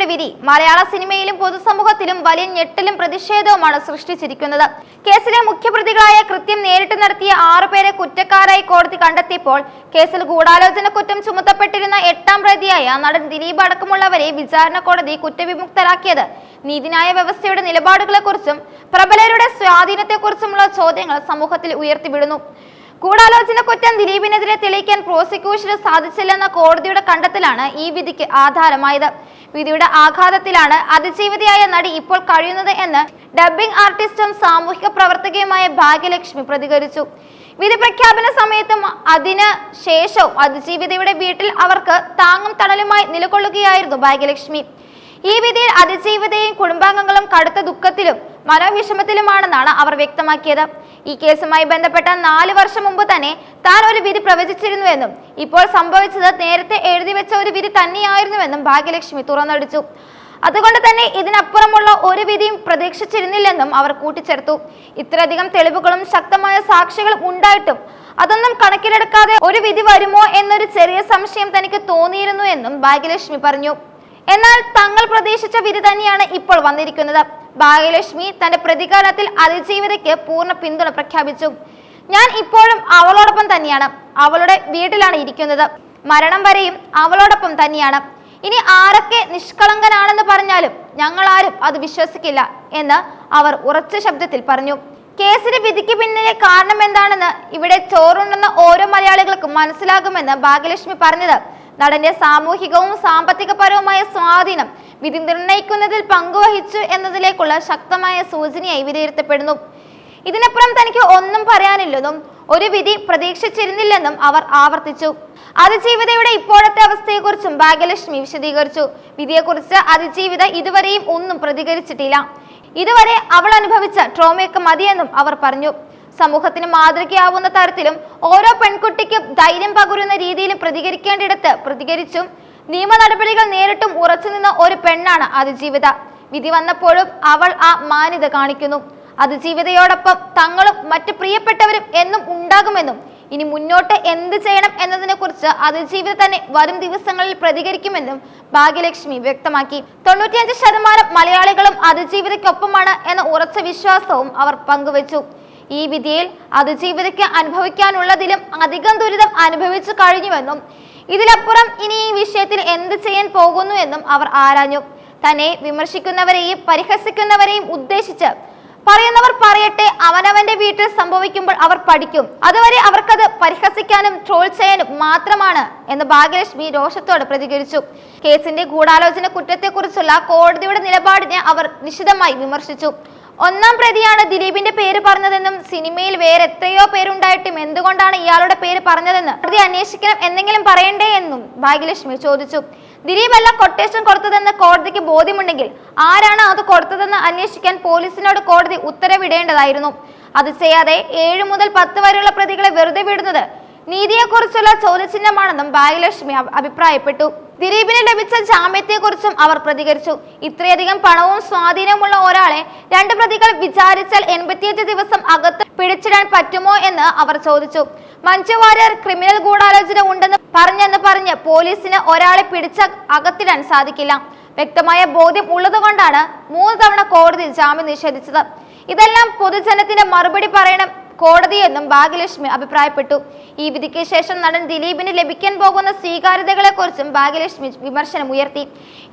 കോടതിയുടെ വിധി. മലയാള സിനിമയിലും പൊതുസമൂഹത്തിലും വലിയ ഞെട്ടലും പ്രതിഷേധവുമാണ് സൃഷ്ടിച്ചിരിക്കുന്നത്. കേസിലെ മുഖ്യപ്രതികളായ കൃത്യം നേരിട്ട് നടത്തിയ ആറുപേരെ കുറ്റക്കാരായി കോടതി കണ്ടെത്തിയപ്പോൾ കേസിൽ ഗൂഢാലോചന കുറ്റം ചുമത്തപ്പെട്ടിരുന്ന എട്ടാം പ്രതിയായ നടൻ ദിലീപ് അടക്കമുള്ളവരെ വിചാരണ കോടതി കുറ്റവിമുക്തരാക്കിയത്. നീതിന്യായ വ്യവസ്ഥയുടെ നിലപാടുകളെക്കുറിച്ചും പ്രബലരുടെ സ്വാധീനത്തെക്കുറിച്ചുമുള്ള ചോദ്യങ്ങൾ സമൂഹത്തിൽ ഉയർത്തിവിടുന്നു. ഗൂഢാലോചന കുറ്റം ദിലീപിനെതിരെ തെളിയിക്കാൻ പ്രോസിക്യൂഷന് സാധിച്ചില്ലെന്ന കോടതിയുടെ കണ്ടെത്തലാണ് ഈ വിധിക്ക് ആധാരമായത്. വിധിയുടെ ആഘാതത്തിലാണ് അതിജീവിതയായ നടി ഇപ്പോൾ കഴിയുന്നത് എന്ന് ഡബ്ബിംഗ് ആർട്ടിസ്റ്റും സാമൂഹിക പ്രവർത്തകയുമായ ഭാഗ്യലക്ഷ്മി പ്രതികരിച്ചു. വിധി പ്രഖ്യാപന സമയത്തും അതിന് ശേഷവും അതിജീവിതയുടെ വീട്ടിൽ അവർക്ക് താങ്ങും തണലുമായി നിലകൊള്ളുകയായിരുന്നു ഭാഗ്യലക്ഷ്മി. ഈ വിധിയിൽ അതിജീവിതയും കുടുംബാംഗങ്ങളും കടുത്ത ദുഃഖത്തിലും മനോവിഷമത്തിലുമാണെന്നാണ് അവർ വ്യക്തമാക്കിയത്. ഈ കേസുമായി ബന്ധപ്പെട്ട നാല് വർഷം മുമ്പ് തന്നെ താൻ ഒരു വിധി പ്രവചിച്ചിരുന്നുവെന്നും ഇപ്പോൾ സംഭവിച്ചത് നേരത്തെ എഴുതി വെച്ച ഒരു വിധി തന്നെയായിരുന്നുവെന്നും ഭാഗ്യലക്ഷ്മി തുറന്നടിച്ചു. അതുകൊണ്ട് തന്നെ ഇതിനപ്പുറമുള്ള ഒരു വിധിയും പ്രതീക്ഷിച്ചിരുന്നില്ലെന്നും അവർ കൂട്ടിച്ചേർത്തു. ഇത്രയധികം തെളിവുകളും ശക്തമായ സാക്ഷികളും ഉണ്ടായിട്ടും അതൊന്നും കണക്കിലെടുക്കാതെ ഒരു വിധി വരുമോ എന്നൊരു ചെറിയ സംശയം തനിക്ക് തോന്നിയിരുന്നു എന്നും ഭാഗ്യലക്ഷ്മി പറഞ്ഞു. എന്നാൽ തങ്ങൾ പ്രതീക്ഷിച്ച വിധി തന്നെയാണ് ഇപ്പോൾ വന്നിരിക്കുന്നത്. ഭാഗ്യലക്ഷ്മി തന്റെ പ്രതികാരത്തിൽ അതിജീവിതയ്ക്ക് പൂർണ പിന്തുണ പ്രഖ്യാപിച്ചു. ഞാൻ ഇപ്പോഴും അവളോടൊപ്പം തന്നെയാണ്. അവളുടെ വീട്ടിലാണ് ഇരിക്കുന്നത്. മരണം വരെയും അവളോടൊപ്പം തന്നെയാണ്. ഇനി ആരൊക്കെ നിഷ്കളങ്കനാണെന്ന് പറഞ്ഞാലും ഞങ്ങൾ ആരും അത് വിശ്വസിക്കില്ല എന്ന് അവർ ഉറച്ച ശബ്ദത്തിൽ പറഞ്ഞു. കേസിന് വിധിക്ക് പിന്നിലെ കാരണം എന്താണെന്ന് ഇവിടെ ചോറുണ്ടെന്ന ഓരോ മലയാളികൾക്കും മനസ്സിലാകുമെന്ന് ഭാഗ്യലക്ഷ്മി പറഞ്ഞത് നടന്റെ സാമൂഹികവും സാമ്പത്തികപരവുമായ സ്വാധീനം വിധി നിർണയിക്കുന്നതിൽ പങ്കുവഹിച്ചു എന്നതിലേക്കുള്ള ശക്തമായ സൂചനയായി വിലയിരുത്തപ്പെടുന്നു. ഇതിനപ്പുറം തനിക്ക് ഒന്നും പറയാനില്ലെന്നും ഒരു വിധി പ്രതീക്ഷിച്ചിരുന്നില്ലെന്നും അവർ ആവർത്തിച്ചു. അതിജീവിതയുടെ ഇപ്പോഴത്തെ അവസ്ഥയെക്കുറിച്ചും ഭാഗ്യലക്ഷ്മി വിശദീകരിച്ചു. വിധിയെക്കുറിച്ച് അതിജീവിത ഇതുവരെയും ഒന്നും പ്രതികരിച്ചിട്ടില്ല. ഇതുവരെ അവൾ അനുഭവിച്ച ട്രോമയൊക്കെ മതിയെന്നും അവർ പറഞ്ഞു. സമൂഹത്തിന് മാതൃകയാവുന്ന തരത്തിലും ഓരോ പെൺകുട്ടിക്കും ധൈര്യം പകരുന്ന രീതിയിലും പ്രതികരിക്കേണ്ടിടത്ത് പ്രതികരിച്ചും നിയമ നടപടികൾ നേരിട്ടും ഉറച്ചുനിന്ന ഒരു പെണ്ണാണ് അതിജീവിത. വിധി വന്നപ്പോഴും അവൾ ആ മാന്യത കാണിക്കുന്നു. അതിജീവിതയോടൊപ്പം തങ്ങളും മറ്റ് പ്രിയപ്പെട്ടവരും എന്നും ഉണ്ടാകുമെന്നും ഇനി മുന്നോട്ട് എന്ത് ചെയ്യണം എന്നതിനെ കുറിച്ച് അതിജീവിത തന്നെ വരും ദിവസങ്ങളിൽ പ്രതികരിക്കുമെന്നും ഭാഗ്യലക്ഷ്മി വ്യക്തമാക്കി. തൊണ്ണൂറ്റിയഞ്ച് ശതമാനം മലയാളികളും അതിജീവിതയ്ക്കൊപ്പമാണ് എന്ന ഉറച്ച വിശ്വാസവും അവർ പങ്കുവച്ചു. ഈ വിധിയിൽ അതിജീവിതയ്ക്ക് അനുഭവിക്കാനുള്ളതിലും അധികം ദുരിതം അനുഭവിച്ചു കഴിഞ്ഞുവെന്നും ഇതിലപ്പുറം ഇനി ഈ വിഷയത്തിൽ എന്ത് ചെയ്യാൻ പോകുന്നു എന്നും അവർ ആരാഞ്ഞു. തന്നെ വിമർശിക്കുന്നവരെയും പരിഹസിക്കുന്നവരെയും ഉദ്ദേശിച്ച് പറയുന്നവർ പറയട്ടെ അവനവന്റെ വീട്ടിൽ സംഭവിക്കുമ്പോൾ അവർ പഠിക്കും. അതുവരെ അവർക്കത് പരിഹസിക്കാനും ട്രോൾ ചെയ്യാനും മാത്രമാണ് എന്ന് ഭാഗ്യലക്ഷ്മി രോഷത്തോട് പ്രതികരിച്ചു. കേസിന്റെ ഗൂഢാലോചന കുറ്റത്തെക്കുറിച്ചുള്ള കോടതിയുടെ നിലപാടിനെ അവർ നിശിതമായി വിമർശിച്ചു. ഒന്നാം പ്രതിയാണ് ദിലീപിന്റെ പേര് പറഞ്ഞതെന്നും സിനിമയിൽ വേറെ എത്രയോ പേരുണ്ടായിട്ടും എന്തുകൊണ്ടാണ് ഇയാളുടെ പേര് പറഞ്ഞതെന്ന് പ്രതി അന്വേഷിക്കണം എന്തെങ്കിലും പറയണ്ടേ എന്നും ഭാഗ്യലക്ഷ്മി ചോദിച്ചു. ദിലീപ് അല്ല കൊട്ടേഷൻ കൊടുത്തതെന്ന് കോടതിക്ക് ബോധ്യമുണ്ടെങ്കിൽ ആരാണ് അത് കൊടുത്തതെന്ന് അന്വേഷിക്കാൻ പോലീസിനോട് കോടതി ഉത്തരവിടേണ്ടതായിരുന്നു. അത് ചെയ്യാതെ ഏഴ് മുതൽ പത്ത് വരെയുള്ള പ്രതികളെ വെറുതെ വിടുന്നത് നീതിയെക്കുറിച്ചുള്ള ചോദ്യചിഹ്നമാണെന്നും ഭാഗ്യലക്ഷ്മി അഭി- അഭിപ്രായപ്പെട്ടു. ദിലീപിന് ലഭിച്ച ജാമ്യത്തെക്കുറിച്ചും അവർ പ്രതികരിച്ചു. ഇത്രയധികം പണവും സ്വാധീനമുള്ള ഒരാളെ രണ്ട് പ്രതികൾ വിചാരിച്ചാൽ എൺപത്തിയഞ്ച് ദിവസം അകത്ത് പിടിച്ചിടാൻ പറ്റുമോ എന്ന് അവർ ചോദിച്ചു. മഞ്ജു വാര്യർ ക്രിമിനൽ ഗൂഢാലോചന ഉണ്ടെന്ന് പറഞ്ഞെന്ന് പറഞ്ഞ് പോലീസിന് ഒരാളെ പിടിച്ച അകത്തിടാൻ സാധിക്കില്ല. വ്യക്തമായ ബോധ്യം ഉള്ളതുകൊണ്ടാണ് മൂന്ന് തവണ കോടതി ജാമ്യം നിഷേധിച്ചത്. ഇതെല്ലാം പൊതുജനത്തിന്റെ മറുപടി പറയണം കോടതിയെന്നും ഭാഗ്യലക്ഷ്മി അഭിപ്രായപ്പെട്ടു. ഈ വിധിക്ക് ശേഷം നടൻ ദിലീപിന് ലഭിക്കാൻ പോകുന്ന സ്വീകാര്യതകളെ കുറിച്ചും ഭാഗ്യലക്ഷ്മി വിമർശനം ഉയർത്തി.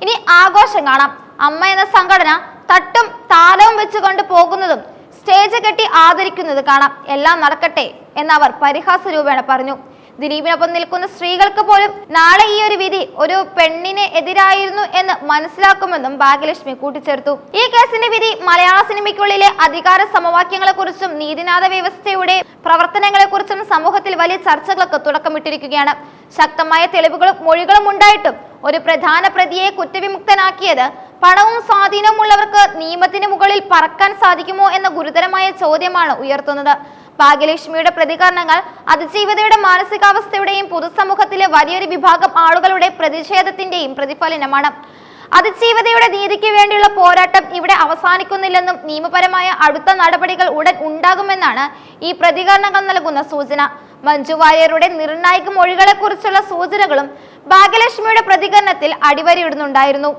ഇനി ആഘോഷം കാണാം. അമ്മ എന്ന സംഘടന തട്ടും താലവും വെച്ചുകൊണ്ട് പോകുന്നതും സ്റ്റേജ് കെട്ടി ആദരിക്കുന്നത് കാണാം. എല്ലാം നടക്കട്ടെ എന്നവർ പരിഹാസ രൂപേണ പറഞ്ഞു. ദിലീപിനൊപ്പം നിൽക്കുന്ന സ്ത്രീകൾക്ക് പോലും നാളെ ഈ ഒരു വിധി ഒരു പെണ്ണിന് എതിരായിരുന്നു എന്ന് മനസ്സിലാക്കുമെന്നും ഭാഗ്യലക്ഷ്മി കൂട്ടിച്ചേർത്തു. ഈ കേസിന്റെ വിധി മലയാള സിനിമയ്ക്കുള്ളിലെ അധികാര സമവാക്യങ്ങളെ കുറിച്ചും നീതിനാഥ വ്യവസ്ഥയുടെ പ്രവർത്തനങ്ങളെ കുറിച്ചും സമൂഹത്തിൽ വലിയ ചർച്ചകൾക്ക് തുടക്കമിട്ടിരിക്കുകയാണ്. ശക്തമായ തെളിവുകളും മൊഴികളും ഉണ്ടായിട്ടും ഒരു പ്രധാന പ്രതിയെ കുറ്റവിമുക്തനാക്കിയത് പണവും സ്വാധീനമുള്ളവർക്ക് നിയമത്തിന് മുകളിൽ പറക്കാൻ സാധിക്കുമോ എന്ന ഗുരുതരമായ ചോദ്യമാണ് ഉയർത്തുന്നത്. ഭാഗ്യലക്ഷ്മിയുടെ പ്രതികരണങ്ങൾ അതിജീവിതയുടെ മാനസികാവസ്ഥയുടെയും പൊതുസമൂഹത്തിലെ വലിയൊരു വിഭാഗം ആളുകളുടെ പ്രതിഷേധത്തിന്റെയും പ്രതിഫലനമാണ്. അതിജീവിതയുടെ നീതിക്ക് വേണ്ടിയുള്ള പോരാട്ടം ഇവിടെ അവസാനിക്കുന്നില്ലെന്നും നിയമപരമായ അടുത്ത നടപടികൾ ഉടൻ ഉണ്ടാകുമെന്നാണ് ഈ പ്രതികരണങ്ങൾ നൽകുന്ന സൂചന. മഞ്ജു വാര്യരുടെ നിർണായക മൊഴികളെക്കുറിച്ചുള്ള സൂചനകളും ഭാഗ്യലക്ഷ്മിയുടെ പ്രതികരണത്തിൽ അടിവരയിടുന്നുണ്ടായിരുന്നു.